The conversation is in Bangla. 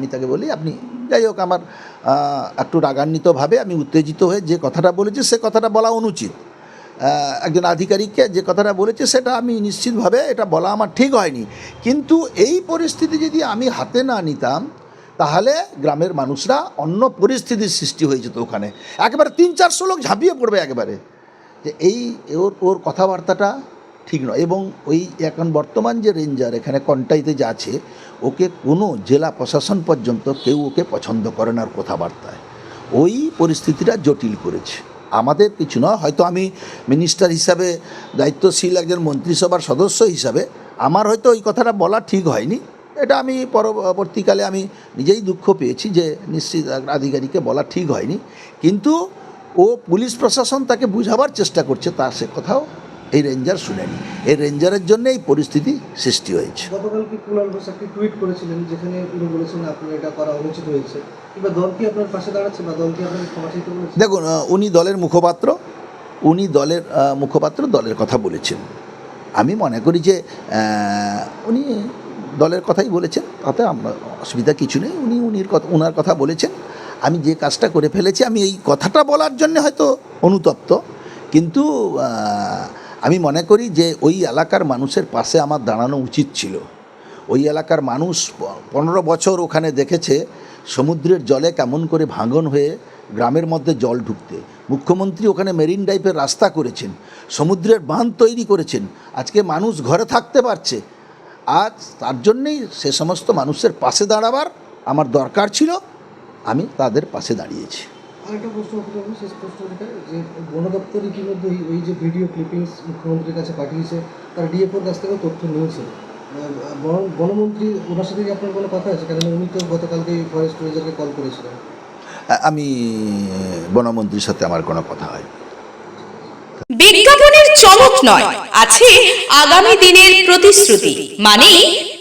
আমি তাকে বলি, আপনি যাই হোক আমার একটু রাগান্বিতভাবে আমি উত্তেজিত হয়ে যে কথাটা বলেছি, সে কথাটা বলা অনুচিত। একজন আধিকারিককে যে কথাটা বলেছে, সেটা আমি নিশ্চিতভাবে এটা বলা আমার ঠিক হয়নি। কিন্তু এই পরিস্থিতি যদি আমি হাতে না নিতাম, তাহলে গ্রামের মানুষরা অন্য পরিস্থিতির সৃষ্টি হয়ে যেত ওখানে। একেবারে তিন চারশো লোক ঝাঁপিয়ে পড়বে একেবারে। যে এই ওর ওর কথাবার্তাটা ঠিক নয়। এবং ওই এখন বর্তমান যে রেঞ্জার এখানে কন্টাইতে যে আছে ওকে কোনো জেলা প্রশাসন পর্যন্ত কেউ ওকে পছন্দ করে না ওর কথাবার্তায়। ওই পরিস্থিতিটা জটিল করেছে। আমাদের কিছু নয়, হয়তো আমি মিনিস্টার হিসাবে, দায়িত্বশীল একজন মন্ত্রিসভার সদস্য হিসাবে, আমার হয়তো ওই কথাটা বলা ঠিক হয়নি। এটা আমি পরবর্তীকালে আমি নিজেই দুঃখ পেয়েছি যে নিশ্চিত আধিকারিককে বলা ঠিক হয়নি। কিন্তু ও পুলিশ প্রশাসন তাকে বুঝাবার চেষ্টা করছে তা সে কথাও এই রেঞ্জার শুনেনি। এই রেঞ্জারের জন্য এই পরিস্থিতি সৃষ্টি হয়েছে। গতকালকে কুণাল ঘোষ একটি টুইট করেছিলেন যেখানে উনি বলেছেন আপনার এটা করা অনুচিত হয়েছে। কিংবা দল কি আপনার পাশে দাঁড়াচ্ছে বা দল কি ক্ষমা চাইতে দেখুন উনি দলের মুখপাত্র উনি দলের মুখপাত্র দলের কথা বলেছেন। আমি মনে করি যে উনি দলের কথাই বলেছেন তাতে আমরা অসুবিধা কিছু নেই। উনি উনির কথা ওনার কথা বলেছেন। আমি যে কাজটা করে ফেলেছি আমি এই কথাটা বলার জন্য হয়তো অনুতপ্ত। কিন্তু আমি মনে করি যে ওই এলাকার মানুষের পাশে আমার দাঁড়ানো উচিত ছিল। ওই এলাকার মানুষ পনেরো বছর ওখানে দেখেছে সমুদ্রের জলে কেমন করে ভাঙন হয়ে গ্রামের মধ্যে জল ঢুকতে। মুখ্যমন্ত্রী ওখানে মেরিন ড্রাইভের রাস্তা করেছেন, সমুদ্রের বাঁধ তৈরি করেছেন, আজকে মানুষ ঘরে থাকতে পারছে। আজ তার জন্যেই সে সমস্ত মানুষের পাশে দাঁড়াবার আমার দরকার ছিল, আমি তাদের পাশে দাঁড়িয়েছি। আরেকটা প্রশ্ন করতে হবে শেষ প্রশ্ন যেটা যে বন দপ্তর ইতিমধ্যে ওই- ওই যে ভিডিও ক্লিপিংস মুখ্যমন্ত্রীর কাছে পাঠিয়েছে তার ডিএফওর কাছ থেকেও তথ্য নিয়েছে। বনমন্ত্রী ওনার সাথে কি আপনার কোনো কথা আছে? কারণ উনি তো গতকালকে ফরেস্ট রেঞ্জারকে কল করেছিলেন। আমি বনমন্ত্রীর সাথে আমার কোনো কথা হয়। বিজ্ঞাপনের চমক নয় আছে আগামী দিনের প্রতিশ্রুতি মানে